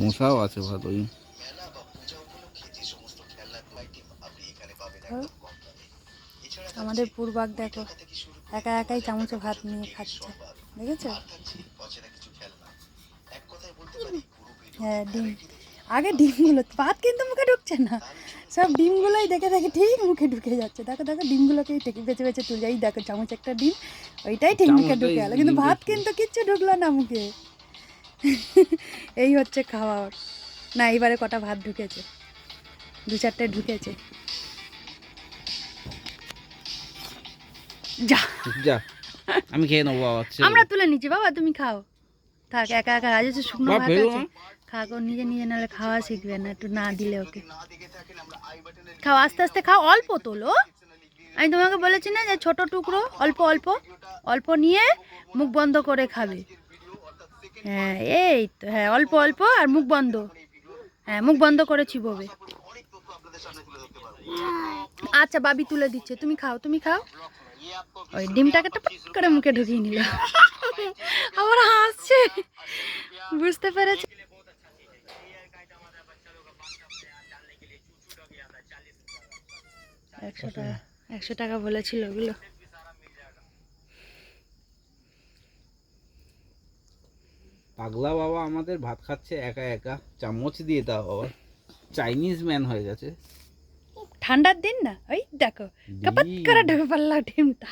মশাও আছে ভালোই। আমাদের পূর্বাক দেখো একা একাই চামচে ভাত নিয়ে খাচ্ছে। দেখেছ? হ্যাঁ ডিম। আগে ডিমগুলো ভাত কিন্তু মুখে ঢুকছে না। সব ডিমগুলোই দেখে দেখে ঠিক মুখে ঢুকে যাচ্ছে। দেখো দেখো ডিমগুলোকেই ঠিক বেছে বেছে তুলে এই দেখো চামচ একটা ডিম ওইটাই ঠিক মুখে ঢুকে গেলো। কিন্তু ভাত কিন্তু কিচ্ছু ঢুকলো না মুখে। এই হচ্ছে খাওয়ার না এইবারে কটা ভাত ঢুকেছে? দু চারটে ঢুকেছে। যা। যা আমি খেয়ে নেব বাবা আমরা তুলে নিচ্ছি বাবা তুমি খাও। থাক একা একা আজ হচ্ছে শুকনো ভাত আছে। খাক ও নিজে নিজে নাহলে খাওয়া শিখবে না একটু না দিলে ওকে। খাও আস্তে আস্তে খাও অল্প তোলো। আমি তোমাকে বলেছি না যে ছোট টুকরো অল্প অল্প। অল্প নিয়ে মুখ বন্ধ করে খাবে। হ্যাঁ এই তো হ্যাঁ অল্প অল্প আর মুখ বন্ধ। হ্যাঁ মুখ বন্ধ করে চিবোবে আচ্ছা বাবি তুলে দিচ্ছে। তুমি খাও তুমি খাও। ওই ডিমটাকে টপ করে মুখে ঢুকিয়ে নিল। আবার হাসছে। বুঝতে পেরেছি। একশো টাকা একশো টাকা বলেছিল ওগুলো। পাগলা বাবা আমাদের ভাত খাচ্ছে একা একা। চামচ দিয়ে দাও বাবা। চাইনিজ ম্যান হয়ে গেছে। ঠান্ডার দিন না? ওই দেখো কাপাত। করে ঢুকে পারলাম ডিমটা।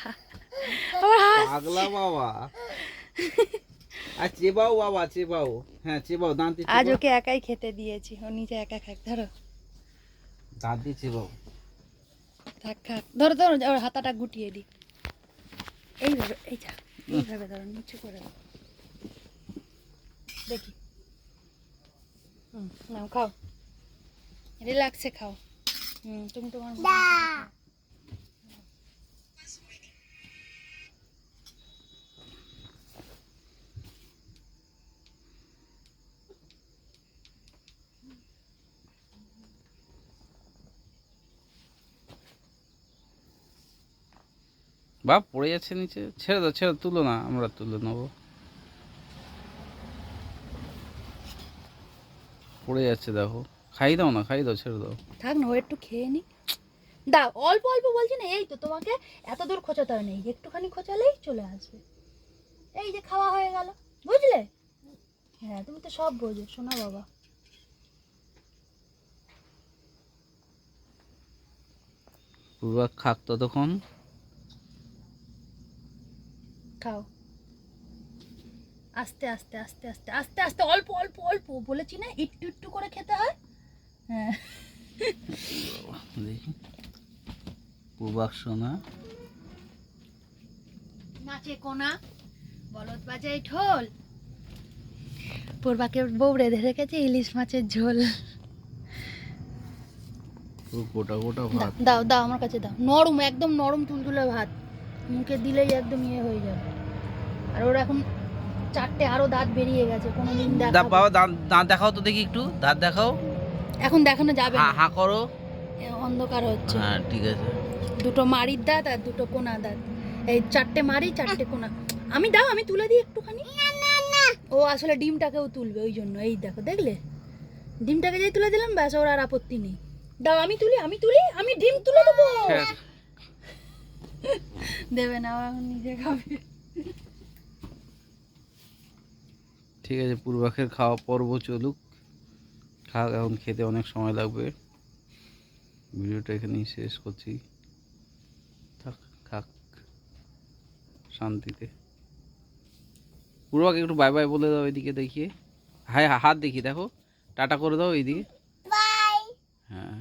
পাগলা বাবা। আর চেবাও বাবা চেবাও। হ্যাঁ চেবাও দাঁত দিয়ে আজ ওকে একাই খেতে দিয়েছি। ও নিজে একা খাক ধরো। দাঁত দিয়ে চেবাও। থাক খাক ধরো ধরো ওর হাতাটা গুটিয়ে দি। এইভাবে এই যা এইভাবে ধরো নিচু করে দাও। দেখি। হুম নাও খাও। রিল্যাক্সে খাও। হুম তুমি তোমার বাপ পড়ে যাচ্ছে নিচে। ছেড়ে দাও ছেড়ে তুলো না আমরা তুলে নেব। পড়ে যাচ্ছে দেখো। খাই দাও না খাই দাও ছেড়ে দাও। থাক না ও একটু খেয়ে নি। দাও অল্প অল্প বলছি না এই তো তোমাকে এত দূর খোঁচাতে হবে না একটুখানি খোঁচালেই চলে আসবে। এই যে খাওয়া হয়ে গেল বুঝলে? হ্যাঁ তুমি তো সব বোঝো শোনা বাবা। পূর্বা খাক ততক্ষণ। খাও। আস্তে আস্তে আস্তে আস্তে আস্তে আস্তে অল্প অল্প অল্প বলেছি না একটু একটু করে খেতে হয়। হ্যাঁ। সোনা নাচে কোনা বলদ বাজাই ঢোল। পূর্বাকে বউ রেঁধে রেখেছে ইলিশ মাছের ঝোল। গোটা গোটা ভাত। দাও দাও আমার কাছে দাও। নরম একদম নরম তুলতুলে ভাত। মুখে দিলেই একদম ইয়ে হয়ে যাবে। আর ওর এখন চারটে আরও দাঁত বেরিয়ে গেছে কোনোদিন দা দেখা বাবা দাঁত দাঁত দেখাও তো দেখি একটু দাঁত দেখাও। এখন দেখানো যাবে হা না। হা করো। এ, অন্ধকার হচ্ছে। হ্যাঁ ঠিক আছে। দুটো মারির দাঁত আর দুটো কোনা দাঁত। এই চারটে মারি চারটে কোনা। আমি দাও আমি তুলে দিই একটুখানি। ও আসলে ডিমটাকেও তুলবে ওই জন্য। এই দেখো দেখলে? ডিমটাকে যেই তুলে দিলাম ব্যাস ওর আর আপত্তি নেই। দাও আমি তুলি আমি তুলি আমি ডিম তুলে দেবো। ছেড়ে দেবে না এখন নিজে খাবে। ঠিক আছে পূর্বাখের খাওয়া পর্ব চলুক। খাক এখন খেতে অনেক সময় লাগবে। ভিডিওটা এখানেই শেষ করছি। থাক খাক। শান্তিতে। পূর্বাকে একটু বাই বাই বলে দাও এদিকে দেখিয়ে। হাই হাত দেখি দেখো। টাটা করে দাও এইদিকে হ্যাঁ.